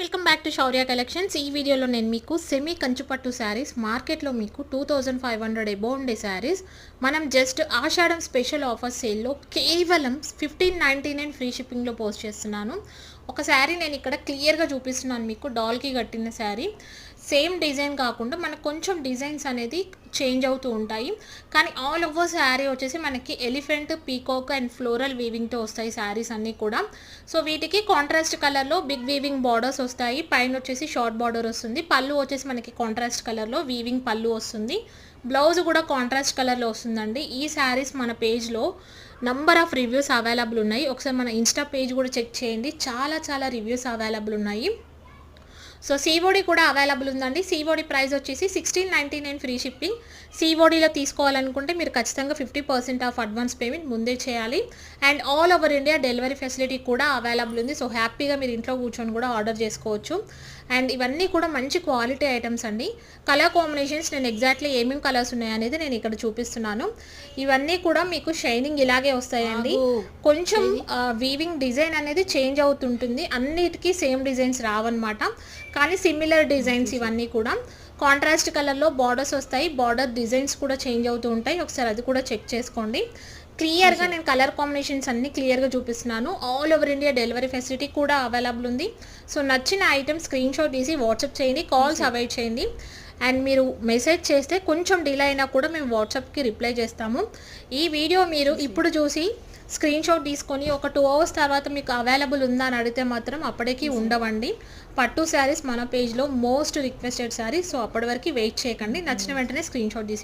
Welcome back to Shaurya collections ఈ వీడియోలో నేను మీకు సెమీ కంచుపట్టు శారీస్ మార్కెట్లో మీకు two thousand five hundred above ఉండే శారీస్ మనం జస్ట్ ఆషాఢం స్పెషల్ ఆఫర్ సేల్లో కేవలం ఫిఫ్టీన్ నైంటీ నైన్ ఫ్రీ షిప్పింగ్లో పోస్ట్ చేస్తున్నాను. ఒక శారీ నేను ఇక్కడ క్లియర్గా చూపిస్తున్నాను మీకు డాల్కి కట్టిన శారీ సేమ్ డిజైన్ కాకుండా మనకు కొంచెం డిజైన్స్ అనేది చేంజ్ అవుతూ ఉంటాయి. కానీ ఆల్ ఓవర్ శారీ వచ్చేసి మనకి ఎలిఫెంట్ పీకాక్ అండ్ ఫ్లోరల్ వీవింగ్తో వస్తాయి శారీస్ అన్నీ కూడా. సో వీటికి కాంట్రాస్ట్ కలర్లో బిగ్ వీవింగ్ బార్డర్స్ వస్తాయి. పైన వచ్చేసి షార్ట్ బార్డర్ వస్తుంది. పళ్ళు వచ్చేసి మనకి కాంట్రాస్ట్ కలర్లో వీవింగ్ పళ్ళు వస్తుంది. బ్లౌజ్ కూడా కాంట్రాస్ట్ కలర్లో వస్తుందండి. ఈ శారీస్ మన పేజ్లో నంబర్ ఆఫ్ రివ్యూస్ అవైలబుల్ ఉన్నాయి. ఒకసారి మన ఇన్స్టా పేజ్ కూడా చెక్ చేయండి. చాలా చాలా రివ్యూస్ అవైలబుల్ ఉన్నాయి. సో సీఓడి కూడా అవైలబుల్ ఉందండి. సీఓడి ప్రైస్ వచ్చేసి sixteen ninety nine free shipping సీఓడిలో తీసుకోవాలనుకుంటే మీరు ఖచ్చితంగా fifty percent of advance payment ముందే చేయాలి. And all over India delivery facility కూడా అవైలబుల్ ఉంది. సో హ్యాపీగా మీరు ఇంట్లో కూర్చొని కూడా ఆర్డర్ చేసుకోవచ్చు. అండ్ ఇవన్నీ కూడా మంచి క్వాలిటీ ఐటమ్స్ అండి. కలర్ కాంబినేషన్స్ నేను ఎగ్జాక్ట్లీ ఏమేమి కలర్స్ ఉన్నాయనేది నేను ఇక్కడ చూపిస్తున్నాను. ఇవన్నీ కూడా మీకు షైనింగ్ ఇలాగే వస్తాయండి. కొంచెం వీవింగ్ డిజైన్ అనేది చేంజ్ అవుతుంటుంది. అన్నిటికీ సేమ్ డిజైన్స్ రావన్నమాట. కానీ సిమిలర్ డిజైన్స్ ఇవన్నీ కూడా. కాంట్రాస్ట్ కలర్లో బార్డర్స్ వస్తాయి. బార్డర్ డిజైన్స్ కూడా చేంజ్ అవుతూ ఉంటాయి. ఒకసారి అది కూడా చెక్ చేసుకోండి. క్లియర్గా నేను కలర్ కాంబినేషన్స్ అన్ని క్లియర్గా చూపిస్తున్నాను. All over India delivery facility కూడా అవైలబుల్ ఉంది. సో నచ్చిన ఐటమ్ స్క్రీన్ షాట్ తీసి వాట్సాప్ చేయండి. కాల్స్ అవాయిడ్ చేయండి. అండ్ మీరు మెసేజ్ చేస్తే కొంచెం డిలే అయినా కూడా మేము వాట్సాప్కి రిప్లై చేస్తాము. ఈ వీడియో మీరు ఇప్పుడు చూసి స్క్రీన్ షాట్ తీసుకొని ఒక టూ అవర్స్ తర్వాత మీకు అవైలబుల్ ఉందా అని అడిగితే మాత్రం అప్పటికి ఉండవండి. పట్టు శారీస్ మన పేజ్లో మోస్ట్ రిక్వెస్టెడ్ శారీస్. సో అప్పటి వరకు వెయిట్ చేయకండి. నచ్చిన వెంటనే స్క్రీన్ షాట్ తీసి